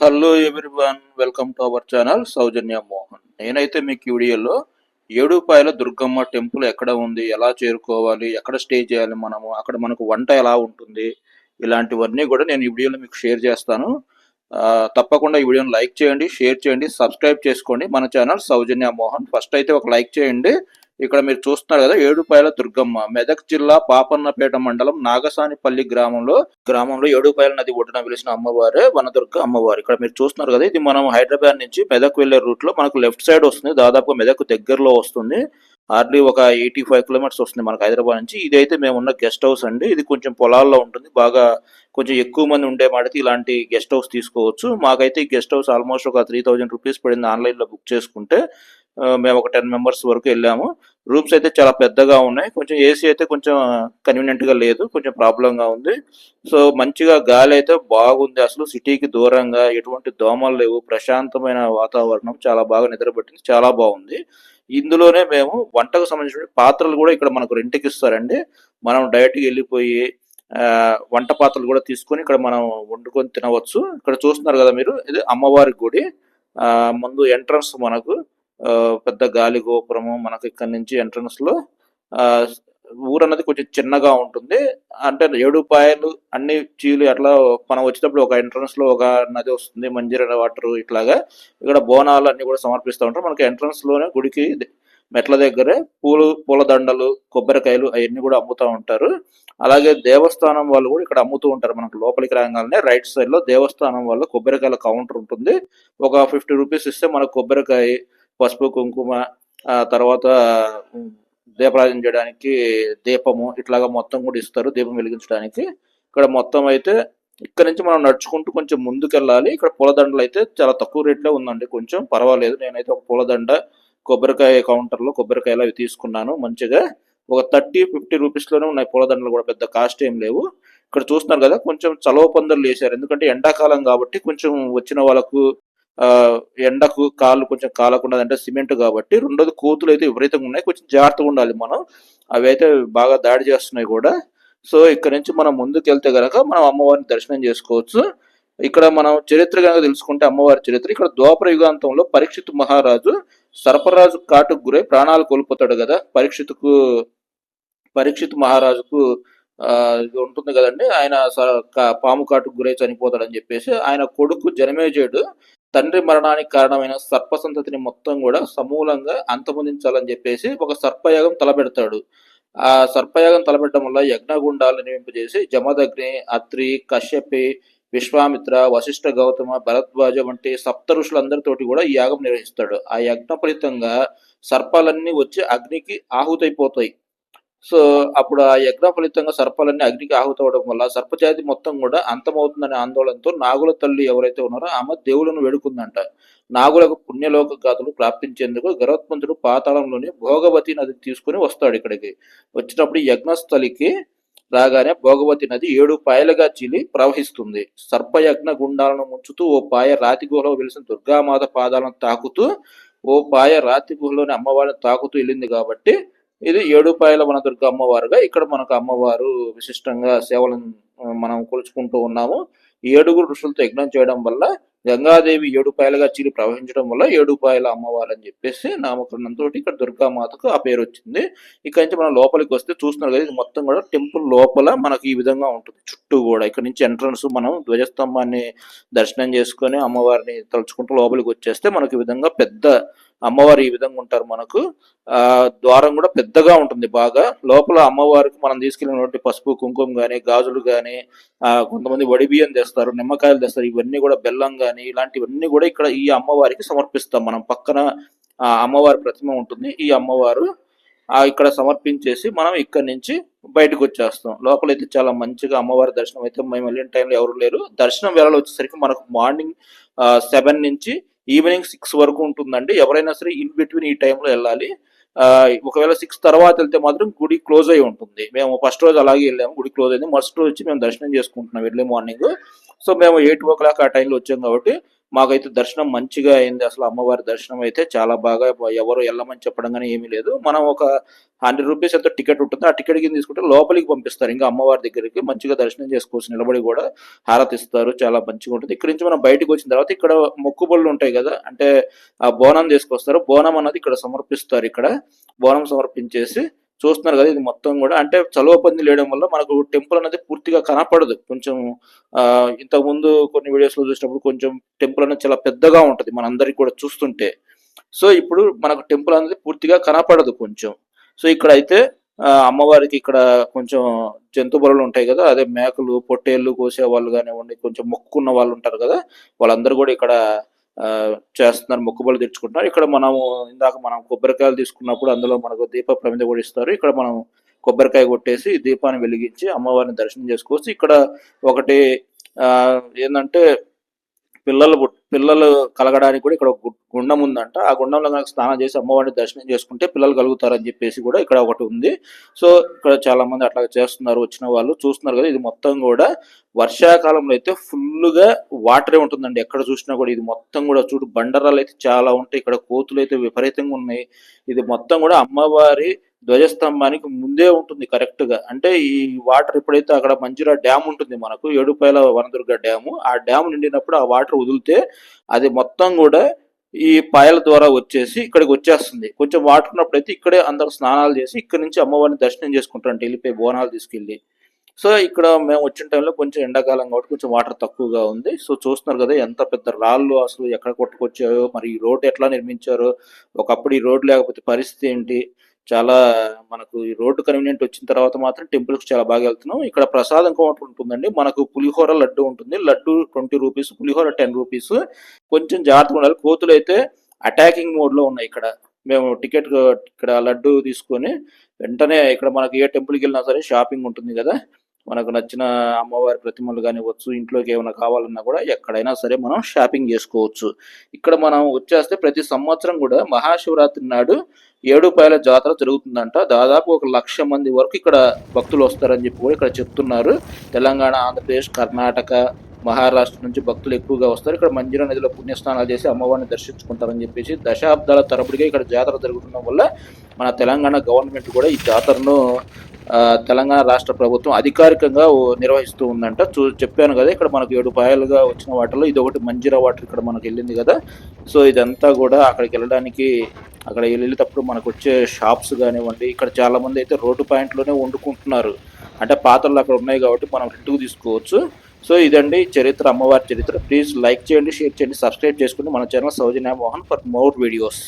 Hello everyone welcome to our channel Soujanya Mohan నేనైతే మీకు ఈ వీడియోలో ఏడుపాయల దుర్గమ్మ టెంపుల్ ఎక్కడ ఉంది ఎలా చేరుకోవాలి ఎక్కడ స్టే చేయాలి మనము అక్కడ మనకు వంట ఎలా ఉంటుంది ఇలాంటివన్నీ కూడా నేను ఈ వీడియోలో మీకు షేర్ చేస్తాను. తప్పకుండా ఈ వీడియోని లైక్ చేయండి షేర్ చేయండి సబ్స్క్రైబ్ చేసుకోండి. మన ఛానల్ సౌజన్య మోహన్. ఫస్ట్ అయితే ఒక లైక్ చేయండి ఇక్కడ మీరు చూస్తున్నారు కదా ఏడుపాయల దుర్గమ్మ. మెదక్ జిల్లా పాపన్నపేట మండలం నాగసానిపల్లి గ్రామంలో గ్రామంలో ఏడుపాయల నది ఒడ్డున వెలిసిన అమ్మవారే వనదుర్గ అమ్మవారు. ఇక్కడ మీరు చూస్తున్నారు కదా ఇది మనం హైదరాబాద్ నుంచి మెదక్ వెళ్ళే రూట్లో మనకు లెఫ్ట్ సైడ్ వస్తుంది దాదాపు మెదక్ దగ్గరలో వస్తుంది. ఆర్లీ ఒక ఎయిటీ ఫైవ్ కిలోమీటర్స్ వస్తుంది మనకు హైదరాబాద్ నుంచి. ఇదైతే మేము ఉన్న గెస్ట్ హౌస్ అండి. ఇది కొంచెం పొలాల్లో ఉంటుంది బాగా కొంచెం ఎక్కువ మంది ఉండే మాటకి ఇలాంటి గెస్ట్ హౌస్ తీసుకోవచ్చు. మాకైతే ఈ గెస్ట్ హౌస్ ఆల్మోస్ట్ ఒక త్రీ థౌజండ్ రూపీస్ పడింది ఆన్లైన్లో బుక్ చేసుకుంటే. మేము ఒక టెన్ మెంబర్స్ వరకు వెళ్ళాము. రూమ్స్ అయితే చాలా పెద్దగా ఉన్నాయి. కొంచెం ఏసీ అయితే కొంచెం కన్వీనియంట్గా లేదు. కొంచెం ప్రాబ్లం గా ఉంది. సో మంచిగా గాలి అయితే బాగుంది. అసలు సిటీకి దూరంగా ఎటువంటి దోమలు లేవు. ప్రశాంతమైన వాతావరణం చాలా బాగా నిద్రపట్టింది. చాలా బాగుంది. ఇందులోనే మేము వంటకు సంబంధించిన పాత్రలు కూడా ఇక్కడ మనకు రెంట్కి ఇస్తారండి. మనం డైరెక్ట్గా వెళ్ళిపోయి ఆ, వంట పాత్రలు కూడా తీసుకొని ఇక్కడ మనం వండుకొని తినవచ్చు. ఇక్కడ చూస్తున్నారు కదా మీరు? ఇది అమ్మవారి గుడి. ఆ, ముందు ఎంట్రన్స్ మనకు. పెద్ద గాలి గోపురము మనకి ఇక్కడ నుంచి ఎంట్రన్స్లో ఆ ఊరు అన్నది కొంచెం చిన్నగా ఉంటుంది. అంటే ఏడుపాయలు అన్ని చీలు అట్లా మనం వచ్చేటప్పుడు ఒక ఎంట్రన్స్లో ఒక నది వస్తుంది మంజీర వాటర్ ఇట్లాగా. ఇక్కడ బోనాలు అన్ని కూడా సమర్పిస్తూ ఉంటారు. మనకి ఎంట్రన్స్లోనే గుడికి మెట్ల దగ్గరే పూలు పూల దండలు కొబ్బరికాయలు అవన్నీ కూడా అమ్ముతూ ఉంటారు. అలాగే దేవస్థానం వాళ్ళు కూడా ఇక్కడ అమ్ముతూ ఉంటారు మనకు లోపలికి రాగానే. రైట్ సైడ్లో దేవస్థానం వాళ్ళు కొబ్బరికాయల కౌంటర్ ఉంటుంది. ఒక ఫిఫ్టీ రూపీస్ ఇస్తే మనకు కొబ్బరికాయ పసుపు కుంకుమ ఆ తర్వాత ఉమ్, దీపారాధన చేయడానికి దీపము ఇట్లాగా మొత్తం కూడా ఇస్తారు దీపం వెలిగించడానికి. ఇక్కడ మొత్తం అయితే ఇక్కడ నుంచి మనం నడుచుకుంటూ కొంచెం ముందుకెళ్ళాలి. ఇక్కడ పూలదండలు అయితే చాలా తక్కువ రేట్లో ఉందండి. కొంచెం పర్వాలేదు. నేనైతే ఒక పూలదండ కొబ్బరికాయ కౌంటర్లో కొబ్బరికాయలు అవి తీసుకున్నాను మంచిగా. ఒక థర్టీ ఫిఫ్టీ రూపీస్లోనే ఉన్నాయి పూలదండలు కూడా. పెద్ద కాస్ట్ ఏం లేవు. ఇక్కడ చూస్తున్నారు కదా కొంచెం చలవ పందర్లు వేశారు. ఎందుకంటే ఎండాకాలం కాబట్టి కొంచెం వచ్చిన వాళ్ళకు ఎండకు కాళ్ళు కొంచెం కాలకుండా అంటే సిమెంట్ కాబట్టి రెండోది కోతులు అయితే విపరీతంగా ఉన్నాయి. కొంచెం జాగ్రత్తగా ఉండాలి మనం. అవి అయితే బాగా దాడి చేస్తున్నాయి కూడా. సో ఇక్కడ నుంచి మనం ముందుకు వెళ్తే కనుక మనం అమ్మవారిని దర్శనం చేసుకోవచ్చు. ఇక్కడ మనం చరిత్ర కనుక తెలుసుకుంటే అమ్మవారి చరిత్ర. ఇక్కడ ద్వాపర యుగాంతంలో పరీక్షిత్ మహారాజు సర్పరాజు కాటుకు గురై ప్రాణాలు కోల్పోతాడు కదా. పరీక్షిత్కు పరీక్షిత్ మహారాజుకు ఉంటుంది కదండి. ఆయన స- కా- పాము కాటుకు గురై చనిపోతాడని చెప్పేసి ఆయన కొడుకు జనమేజయుడు తండ్రి మరణానికి కారణమైన సర్ప సంతతిని మొత్తం కూడా సమూలంగా అంతమొందించాలని చెప్పేసి ఒక సర్పయాగం తలపెడతాడు. ఆ సర్పయాగం తలపెట్టడం వల్ల యజ్ఞగుండాలు నిర్మింపజేసి జమదగ్ని అత్రి కశ్యపి విశ్వామిత్ర వశిష్ఠ గౌతమ భరద్వాజ వంటి సప్త ఋషులందరితోటి కూడా ఈ యాగం నిర్వహిస్తాడు. ఆ యజ్ఞ ఫలితంగా సర్పాలన్నీ వచ్చి అగ్నికి ఆహుతైపోతాయి. సో అప్పుడు ఆ యజ్ఞ ఫలితంగా సర్పాలన్నీ అగ్నికి ఆహుతవడం వల్ల సర్పజాతి మొత్తం కూడా అంతమవుతుందనే ఆందోళనతో నాగుల తల్లి ఎవరైతే ఉన్నారో ఆమె దేవులను వేడుకుందంట. నాగులకు పుణ్యలోక గాథలు ప్రాప్తించేందుకు గరుత్మంతుడు పాతాళంలోని భోగవతి నది తీసుకుని వస్తాడు ఇక్కడికి. వచ్చినప్పుడు యజ్ఞస్థలికి రాగానే భోగవతి నది ఏడు పాయలుగా చీలి ప్రవహిస్తుంది. సర్పయజ్ఞ గుండాలను ముంచుతూ ఓ పాయ రాతి గుహలో వెలిసిన దుర్గామాత పాదాలను తాకుతూ ఓ పాయ రాతి గుహలోని అమ్మవారిని తాకుతూ వెళ్ళింది కాబట్టి ఇది ఏడుపాయల మన దుర్గ అమ్మవారుగా ఇక్కడ మనకు అమ్మవారు విశిష్టంగా సేవలను మనం కొలుచుకుంటూ ఉన్నాము. ఈ ఏడుగురు ఋషులతో యజ్ఞం చేయడం వల్ల గంగాదేవి ఏడుపాయలుగా చీలి ప్రవహించడం వల్ల ఏడుపాయల అమ్మవారు అని చెప్పేసి నామకరణంతో ఇక్కడ దుర్గామాతకు ఆ పేరు వచ్చింది. ఇక్కడ నుంచి మనం లోపలికి వస్తే చూస్తున్నారు కదా ఇది మొత్తం కూడా టెంపుల్ లోపల మనకి ఈ విధంగా ఉంటుంది. చుట్టూ కూడా ఇక్కడ నుంచి ఎంట్రన్స్ మనం ధ్వజస్తంభాన్ని దర్శనం చేసుకొని అమ్మవారిని తలుచుకుంటూ లోపలికి వచ్చేస్తే మనకి ఈ విధంగా పెద్ద అమ్మవారు ఈ విధంగా ఉంటారు మనకు. ఆ ద్వారం కూడా పెద్దగా ఉంటుంది బాగా. లోపల అమ్మవారికి మనం తీసుకెళ్ళినటువంటి పసుపు కుంకుమ గాని గాజులు గాని ఆ కొంతమంది వడి బియ్యం తెస్తారు నిమ్మకాయలు తెస్తారు ఇవన్నీ కూడా బెల్లం గాని ఇలాంటివన్నీ కూడా ఇక్కడ ఈ అమ్మవారికి సమర్పిస్తాం మనం. పక్కన ఆ అమ్మవారి ప్రతిమ ఉంటుంది. ఈ అమ్మవారు ఆ ఇక్కడ సమర్పించేసి మనం ఇక్కడ నుంచి బయటకు వచ్చేస్తాం. లోపలైతే చాలా మంచిగా అమ్మవారి దర్శనం అయితే మేము వెళ్ళిన టైంలో ఎవరు లేరు. దర్శనం వెళ్ళాలి వచ్చేసరికి మనకు మార్నింగ్ సెవెన్ నుంచి ఈవినింగ్ సిక్స్ వరకు ఉంటుందండి. ఎవరైనా సరే ఇన్ బిట్వీన్ ఈ టైంలో వెళ్ళాలి. ఒకవేళ సిక్స్ తర్వాత వెళ్తే మాత్రం గుడి క్లోజ్ అయి ఉంటుంది. మేము ఫస్ట్ రోజు అలాగే వెళ్ళాము గుడి క్లోజ్ అయింది. మస్ట్ రోజు వచ్చి మేము దర్శనం చేసుకుంటున్నాం ఎర్లీ మార్నింగ్ సో మేము ఎయిట్ ఓ క్లాక్ ఆ టైంలో వచ్చాం కాబట్టి మాకైతే దర్శనం మంచిగా అయింది. అసలు అమ్మవారి దర్శనం అయితే చాలా బాగా ఎవరు వెళ్ళమని చెప్పడం కానీ ఏమీ లేదు. మనం ఒక హండ్రెడ్ రూపీస్ ఎంతో టికెట్ ఉంటుంది. ఆ టికెట్ కింద తీసుకుంటే లోపలికి పంపిస్తారు. ఇంకా అమ్మవారి దగ్గరికి మంచిగా దర్శనం చేసుకోవచ్చు నిలబడి కూడా హారతిస్తారు చాలా మంచిగా ఉంటుంది. ఇక్కడ నుంచి మనం బయటకు వచ్చిన తర్వాత ఇక్కడ మొక్కుబళ్ళు ఉంటాయి కదా అంటే ఆ బోనం తీసుకొస్తారు. బోనం అన్నది ఇక్కడ సమర్పిస్తారు. ఇక్కడ బోనం సమర్పించేసి చూస్తున్నారు కదా ఇది మొత్తం కూడా. అంటే చలువ పంది లేయడం వల్ల మనకు టెంపుల్ అనేది పూర్తిగా కనపడదు. కొంచెం ఆ ఇంతకు ముందు కొన్ని వీడియోస్లో చూసినప్పుడు కొంచెం టెంపుల్ అనేది చాలా పెద్దగా ఉంటది మనందరికి కూడా చూస్తుంటే. సో ఇప్పుడు మనకు టెంపుల్ అనేది పూర్తిగా కనపడదు కొంచెం. సో ఇక్కడ అయితే అమ్మవారికి ఇక్కడ కొంచెం జంతు బరువులు ఉంటాయి కదా అదే మేకలు పొట్టేళ్ళు కోసే వాళ్ళు కానివ్వండి కొంచెం మొక్కుకున్న వాళ్ళు ఉంటారు కదా వాళ్ళందరూ కూడా ఇక్కడ చేస్తున్నారు మొక్కుబడులు తెచ్చుకుంటున్నారు ఇక్కడ మనము ఇందాక మనం కొబ్బరికాయలు తీసుకున్నప్పుడు అందులో మనకు దీప ప్రమిద కూడా ఇస్తారు. ఇక్కడ మనం కొబ్బరికాయ కొట్టేసి దీపాన్ని వెలిగించి అమ్మవారిని దర్శనం చేసుకోవచ్చు. ఇక్కడ ఒకటి ఆ, ఏంటంటే పిల్లలు పిల్లలు కలగడానికి కూడా ఇక్కడ గు- గుండం ఉందంట. ఆ గుండంలో కనుక స్నానం చేసి అమ్మవారిని దర్శనం చేసుకుంటే పిల్లలు కలుగుతారని చెప్పేసి కూడా ఇక్కడ ఒకటి ఉంది. సో ఇక్కడ చాలా మంది అట్లా చేస్తున్నారు వచ్చిన వాళ్ళు చూస్తున్నారు కదా ఇది మొత్తం కూడా వర్షాకాలంలో అయితే ఫుల్గా వాటరే ఉంటుందండి. ఎక్కడ చూసినా కూడా ఇది మొత్తం కూడా చూడు బండరాలు అయితే చాలా ఉంటాయి. ఇక్కడ కోతులు అయితే విపరీతంగా ఉన్నాయి. ఇది మొత్తం కూడా అమ్మవారి ధ్వజస్తంభానికి ముందే ఉంటుంది కరెక్ట్గా. అంటే ఈ వాటర్ ఎప్పుడైతే అక్కడ మంజురా డ్యామ్ ఉంటుంది మనకు ఏడుపాయల వనదుర్గ డ్యాము ఆ డ్యామ్ నిండినప్పుడు ఆ వాటర్ వదిలితే అది మొత్తం కూడా ఈ పాయల ద్వారా వచ్చేసి ఇక్కడికి వచ్చేస్తుంది. కొంచెం వాటర్ ఉన్నప్పుడు అయితే ఇక్కడే అందరూ స్నానాలు చేసి ఇక్కడ నుంచి అమ్మవారిని దర్శనం చేసుకుంటారంట వెళ్ళిపోయి బోనాలు తీసుకెళ్ళి. సో ఇక్కడ మేము వచ్చిన టైంలో కొంచెం ఎండాకాలం కాబట్టి కొంచెం వాటర్ తక్కువగా ఉంది. సో చూస్తున్నారు కదా ఎంత పెద్ద రాళ్ళు అసలు ఎక్కడ కొట్టుకొచ్చాయో మరి ఈ రోడ్ ఎట్లా నిర్మించారో ఒకప్పుడు ఈ రోడ్ లేకపోతే పరిస్థితి ఏంటి? చాలా మనకు ఈ రోడ్డు కన్వీనియంట్ వచ్చిన తర్వాత మాత్రం టెంపుల్కి చాలా బాగా వెళ్తున్నాం. ఇక్కడ ప్రసాదం కౌంటర్ ఉంటుందండి. మనకు పులిహోర లడ్డు ఉంటుంది. లడ్డు ట్వంటీ రూపీస్ పులిహోర టెన్ రూపీస్. కొంచెం జాగ్రత్తగా ఉండాలి. కోతులు అయితే అటాకింగ్ మోడ్లో ఉన్నాయి ఇక్కడ. మేము టికెట్ ఇక్కడ లడ్డు తీసుకొని వెంటనే ఇక్కడ మనకి ఏ టెంపుల్కి వెళ్ళినా సరే షాపింగ్ ఉంటుంది కదా. మనకు నచ్చిన అమ్మవారి ప్రతిమలు కానివ్వచ్చు ఇంట్లోకి ఏమైనా కావాలన్నా కూడా ఎక్కడైనా సరే మనం షాపింగ్ చేసుకోవచ్చు. ఇక్కడ మనం వచ్చేస్తే ప్రతి సంవత్సరం కూడా మహాశివరాత్రి నాడు ఏడుపాయల జాతర జరుగుతుందంట. దాదాపు ఒక లక్ష మంది వరకు ఇక్కడ భక్తులు వస్తారని చెప్పి కూడా ఇక్కడ చెప్తున్నారు. తెలంగాణ ఆంధ్రప్రదేశ్ కర్ణాటక మహారాష్ట్ర నుంచి భక్తులు ఎక్కువగా వస్తారు. ఇక్కడ మంజుర నదిలో పుణ్యస్నానాలు చేసి అమ్మవారిని దర్శించుకుంటారని చెప్పేసి దశాబ్దాల తరబడిగా ఇక్కడ జాతర జరుగుతుండడం వల్ల మన తెలంగాణ గవర్నమెంట్ కూడా ఈ జాతరను తెలంగాణ రాష్ట్ర ప్రభుత్వం అధికారికంగా నిర్వహిస్తూ ఉందంట. చూ చెప్పాను కదా ఇక్కడ మనకు ఏడు పాయలుగా వచ్చిన వాటిలో ఇది ఒకటి మంజీరా వాటర్ ఇక్కడ మనకు వెళ్ళింది కదా. సో ఇదంతా కూడా అక్కడికి వెళ్ళడానికి అక్కడ వెళ్ళేటప్పుడు మనకు వచ్చే షాప్స్ కానివ్వండి ఇక్కడ చాలామంది అయితే రోడ్డు పాయింట్లోనే వండుకుంటున్నారు. అంటే పాత్రలు అక్కడ ఉన్నాయి కాబట్టి మనం రెంట్కు తీసుకోవచ్చు. సో ఇదండి చరిత్ర అమ్మవారి చరిత్ర. ప్లీజ్ లైక్ చేయండి షేర్ చేయండి సబ్స్క్రైబ్ చేసుకుని మన channel Soujanya Mohan for more videos